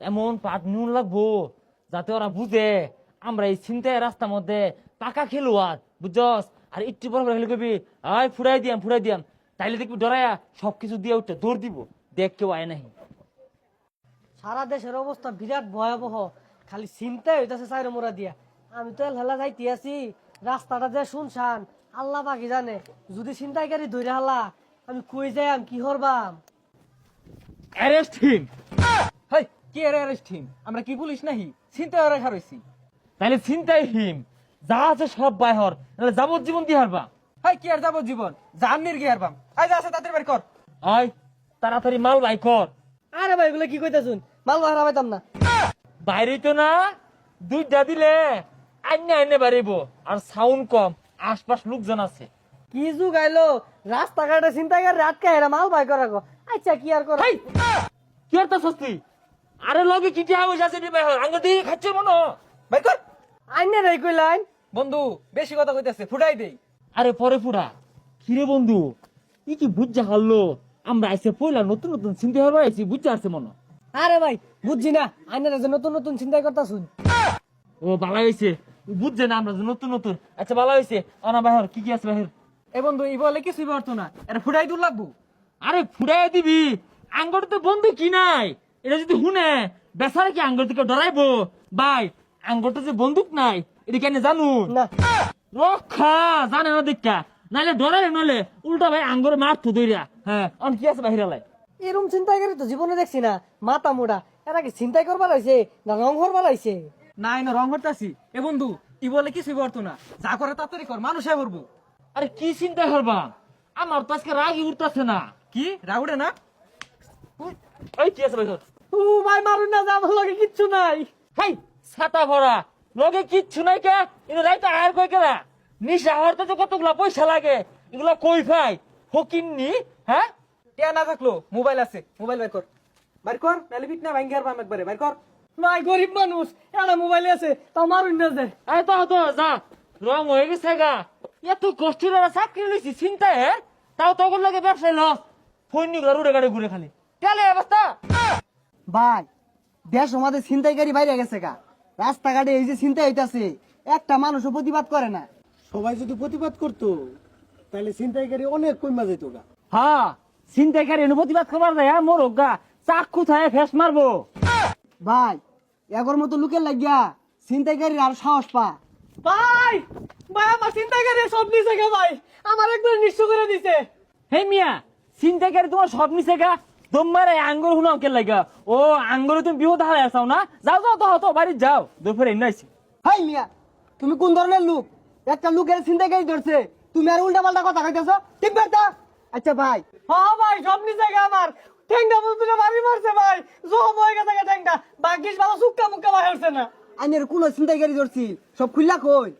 এমন পাট নুন লাগবো যাতে ওরা বুঝে আমরা এই চিন্তায় রাস্তার মধ্যে পাকা খেলোয়াড় বুঝছস? আর একটু বড় খেলে কবি আয় ফুরাই দিয়াম ফুরাই দিয়াম। তাইলে দেখবি ডরায়া সবকিছু দিয়ে উঠতে দৌড় দিব দেখ কেউ আয় নাহি সারা দেশের অবস্থা বিরাট ভয়াবহ খালি চিন্তাই হইতাছে চাইর মোরা দিয়া। আমি তো হেলা যাইতে আছি রাস্তাটা যে শুনশান আল্লাহ বাকি জানে যদি চিন্তাইকারী ধরে হালা আমি কই যাইম কি হরবাম? Arrest him. হাই কি অ্যারেস্ট আমরা কি পুলিশ নাহি? চিন্তা করে খারইছি তাইলে চিন্তাই হিম। যা আছে সব বাইহর নাহলে যাবজ্জীবন দিয়ে হারবা? হাই কি আর যাব জীবন জান নির্গে হারবাম। আই যা আছে তাদের বাড়ি কর। আয় তাড়াতাড়ি মাল বাই কর। আরে ভাই এগুলো কি কইতাছুন? মাল বাহারা পাইতাম না। বাইরে তো না দুইটা দিলে আইনে আইনে বাড়িব। আর সাউন্ড কম আশপাশ লোকজন আছে। কি যুগ আইলো? রাস্তাঘাটে চিন্তাইকারী আটকা হেরা মাল বাই করা গো আচ্ছা কি আর করা? কি আর তা সস্তি আরে লগে কি টিয়া পয়সা আছে দিবে আঙ্গ দিয়ে খাচ্ছ মনো বাই কর আইনে রে কইলাইন বন্ধু বেশি কথা কইতাছে ফুটাই দেই। আরে পরে পুরা কিরে বন্ধু? ই কি বুঝা হারলো? আমরা আইসে পয়লা নতুন নতুন চিন্তা হবার আইছি বুঝতে আছে মনো আরে ভাই বুঝছি না। আইনে যে নতুন নতুন চিন্তাই করতাছুন। ও ভালো হয়েছে বুঝছে না আমরা যে নতুন নতুন। আচ্ছা ভালো হইছে। অনা বাহির কি কি আছে বাহির? এ বন্ধু ই বলে কিছুই পারতো না। এটা ফুটাই দূর লাগবো। আরে ফুড়াই দিবি। আঙ্গর তো বন্ধু কি নাই? এটা যদি শুনে বেচারা কি আঙ্গর থেকে ডরাইবো ভাই আঙ্গর তো যে বন্দুক নাই এটা কেন জানু? না। রক্ষা জানে না দেখা নাইলে ডরাই নলে উল্টা ভাই আঙ্গর মার তো দইরা হ্যাঁ অন কি আছে বাহিরালাই এরম চিন্তাইকারী তো জীবনে দেখছি না। মাথা মোড়া এরা কি চিন্তাই করবার আইছে না রং করবার আইছে নাই না রং হরতাছি এ বন্ধু ই বলে কিছুই পারতো না? যা করে তাড়াতাড়ি কর মানুষে করব আরে কি চিন্তা করবা আমার তো আজকে রাগই উঠতেছে না। কি? রাউডে না? ওই কি আছে বাহির ও ভাই মারুন না যা লগে কিচ্ছু নাই। হাই ছাতা ভরা। লগে কিচ্ছু নাই কে? এটা রাইতে আর কই কেরা নিশা হরতে তো কতগুলা পয়সা লাগে এগুলা কই পাই ফকিননি হ্যাঁ? টিয়া না থাকল মোবাইল আছে মোবাইল বের কর। বের কর নাহলে বিট না ভাঙ্গি হারবাম একবারে বের কর। ভাই গরিব মানুষ এটা মোবাইলে আছে তাও মারুন না যে। আরে তো তো যা। রং হয়ে গেছে গা। এত কষ্টের ওরা চাকরি লইছি চিন্তা হে তাও তখন লাগে ব্যবসায় লস। ফোন নিগুলো রুড়ে গাড়ি ঘুরে খালি। কেলে অবস্থা? ভাই দেশ আমাদের ছিনতাইকারী বাইরে গেছে গা। রাস্তাঘাটে এই যে ছিনতাই হইতাছে একটা মানুষও প্রতিবাদ করে না। সবাই যদি প্রতিবাদ করতো তাহলে ছিনতাইকারী অনেক কমা যেত গা। হ্যাঁ এনে প্রতিবাদ করবার যায় হ্যাঁ মোর গা চাকু থায় ফেস মারবো। ভাই এগর মতো লোকের লাগিয়া ছিনতাইকারীর আর সাহস পা। ভাই ভাই আমার চিন্তাইকারী সব নিছে গে ভাই। আমার একদম নিঃস্ব করে দিছে। হে মিয়া চিন্তাকারী তোমার সব নিছে গা? তোমার এই আঙ্গুর শুনাও কে লাগা? ও আঙ্গুরে তুমি বিপদ হারাই আসাও না? যাও যাও তো হতো বাড়ি যাও। দুপুরে এনে আইছি। হাই মিয়া তুমি কোন ধরনের লোক? একটা লোকের ছিনতাইকারী ধরছে তুমি আর উল্টা পাল্টা কথা কইতেছ ঠিক বেটা আচ্ছা ভাই হ্যাঁ ভাই সব নিছে গে আমার ঠেংটা বুঝতে বাড়ি মারছে ভাই জম হয়ে গেছে গে ঠেংটা বাকিস ভালো সুক্কা মুক্কা ভাই হচ্ছে না। আইনের কোন ছিনতাইকারী ধরছি সব খুললা কই?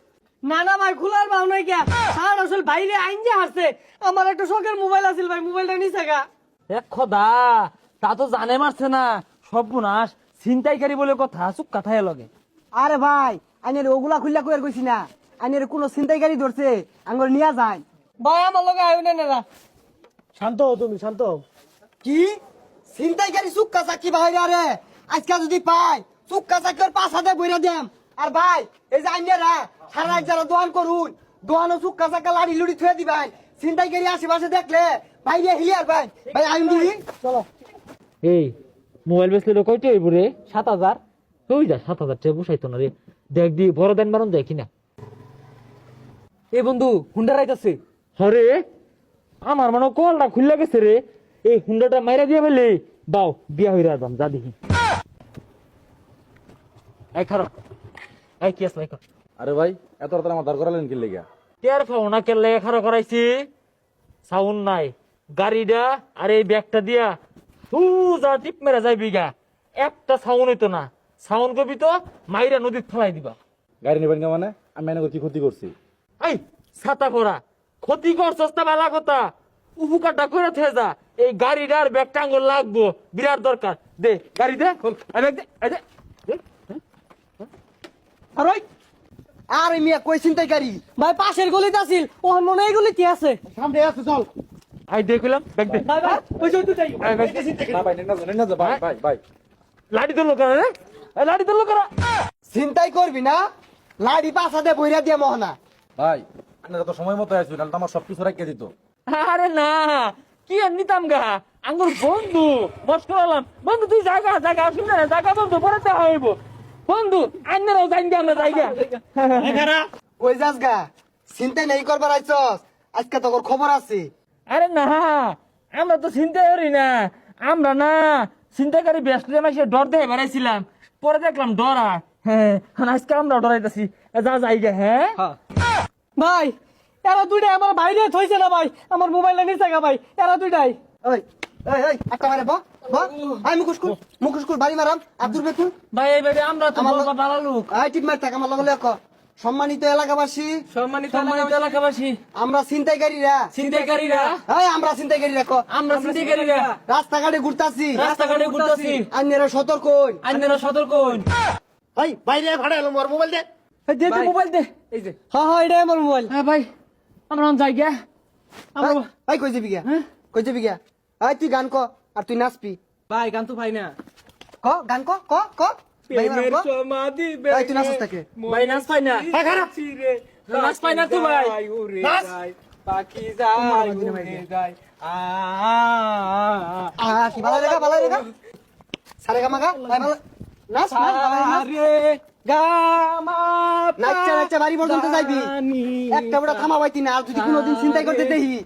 না না ভাই খোলার ভাব নাই কে স্যার আসল বাইরে আইন যে হারছে আমার একটা শখের মোবাইল আছিল ভাই মোবাইলটা নিছে গা। এক খদা তা তো জানে মারছে না। সব বুনাস চিন্তাইকারী বলে কথা চুপ কাঠায় লগে। আরে ভাই আইনের ওগুলা খুললা কই আর কইছি না। আইনের কোন ছিনতাইকারী ধরছে আঙ্গুর নিয়া যায়। ভাই আমার লগে আইও না না শান্ত হও তুমি শান্ত হও। কি? ছিনতাইকারী সুক্কা চাকি বাইরে আরে? আজকে যদি পাই সুক্কা চাকি ওর পাঁচ হাতে বইরা দেম। আর ভাই এই যে আইনেরা সারা এক যারা দোয়ান করুন দোয়ানো সুক্কা চাকা লাড়ি লুড়ি থুয়ে দিবেন। ছিনতাইকারী আশেপাশে দেখলে বাইরে হিলিয়ার ভাই। ভাই আইন দিবি? চলো। এই মোবাইল বেচলে কয়টা হইব রে সাত হাজার। ওই যা সাত হাজার টাকা বসাইতো না রে। দেখ দি বড় দেন বারণ দেখি না এ বন্ধু হুন্ডা রাইতাছে। হরে আমার মনে কলটা খুললা গেছে রে। এই হুন্ডাটা মাইরা দিয়ে ফেলে। বাও বিয়া হইরা আসবাম যা দেখি। এই খারো। এই কি আছে কর আরে ভাই এত রাতে আমার দাঁড় করালেন কি লেগে টের পাও না কেলে খারো করাইছি। সাউন্ড নাই। গাড়িটা আর এই ব্যাগটা দিয়া সুজা টিপ মেরা যাই বিঘা একটা সাউন্ড হইতো না। সাউন্ড কবি তো মাইরা নদীত ফেলাই দিবা। গাড়ি নেবেন কে মানে? আমি এনে কি ক্ষতি করছি। এই ছাতা করা ক্ষতি করছস তা বালা কথা। উপকারটা করে থে যা। এই গাড়িটার ব্যাগ টাঙ্গল লাগবো। বিরাট দরকার। দে গাড়ি দে ব্যাগ দে। আর ওই আরে মিয়া কই ছিনতাইকারী? ভাই পাশের গলিতে আছিল। ওর মনে হয় এই গলিতে আছে। সামনে আছে চল। আই দেখলাম ব্যাগ দে। ভাই ভাই ওই যে ওই দুটাই। দে। না ভাই নেন না ভাই ভাই ভাই লাড়ি ধরলো করা রে লাড়ি ধরলো করা চিন্তাই করবি না লাড়ি পাশাতে বইরা দিয়ে মহনা। ভাই আপনারা তো সময় মতো আসবেন তো আমার সবকিছু রাখিয়ে দিত। আরে না কি আর নিতাম গা? আঙ্গুর বন্ধু বস করালাম বন্ধু তুই জায়গা জায়গা শুনে না জায়গা বন্ধু পরে দেখা হইব। বন্ধু আইনারাও জানি আমরা জায়গা কই যাস গা চিন্তাই নেই করবার আইছস। আজকে তোর খবর আছে। আরে না আমরা তো চিন্তা করি না। আমরা না চিন্তাকারী ব্যস্ত মাসে ডর দেখে বেড়াইছিলাম। পরে দেখলাম ডরা। হ্যাঁ আজকে আমরা ডরাইতেছি। যা জায়গা হ্যাঁ? ভাই এরা দুইটাই আমার বাইরে থইছে না ভাই। আমার মোবাইল নিচে গা ভাই এরা দুইটাই। ওই মুখুস বাড়ি মারাম। আব্দুল বেকুল। ভাই এই বাড়ি আমরা তো আমার বলবা লোক- আই টিপ মার থাক আমার লগে সম্মানিত এলাকাবাসী সম্মানিত সম্মানিত এলাকাবাসী। আমরা চিন্তাইকারীরা চিন্তাকারীরা এই আমরা চিন্তাইকারীরা ক আমরা চিন্তাকারীরা রাস্তাঘাটে ঘুরতাছি। রাস্তাঘাটে ঘুরতেছি। আন্যেরা সতর্ক হইন। আইনারা সতর্ক হইন ভাই বাইরে ভাড়া এলো মোর মোবাইল দে। এই দে দে মোবাইল দে। এই যে। হ্যাঁ হ্যাঁ এটাই আমার মোবাইল। হ্যাঁ ভাই। আমরা জায়গা আমরা এই, এই কই যাবি গিয়া? হ্যাঁ? কই যাবি গিয়া? এই তুই গান ক আর তুই নাচবি। ভাই গান তো ভাই না। ক গান ক ক ক। ভাই মারাম, ক। সমাধি এই তুই নাচস থাকে। ভাই নাচ পাই না। চিরে নাচ পাই না তো ভাই। নাচ। পাখি যায় উড়ে যায়। আ আ কি ভালো রেগা ভালো রেগা সারে গা মাগা ভাই ভালো নাচ নাচ ভালো নাচ। আরে গামা নাচা নাচা বাড়ি পর্যন্ত যাইবি। একটা বড় থামা পাইতি না আর যদি কোনোদিন চিন্তাই করতে দেখি।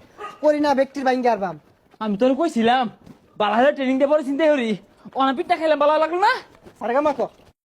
করি না ব্যক্তির বাইঙ্গে আরবাম আমি তোর কইছিলাম বালাহারে ট্রেনিং দিয়ে পরে চিন্তা করি। অনাপিটটা খাইলাম ভালো লাগল না? সারে গা মাকো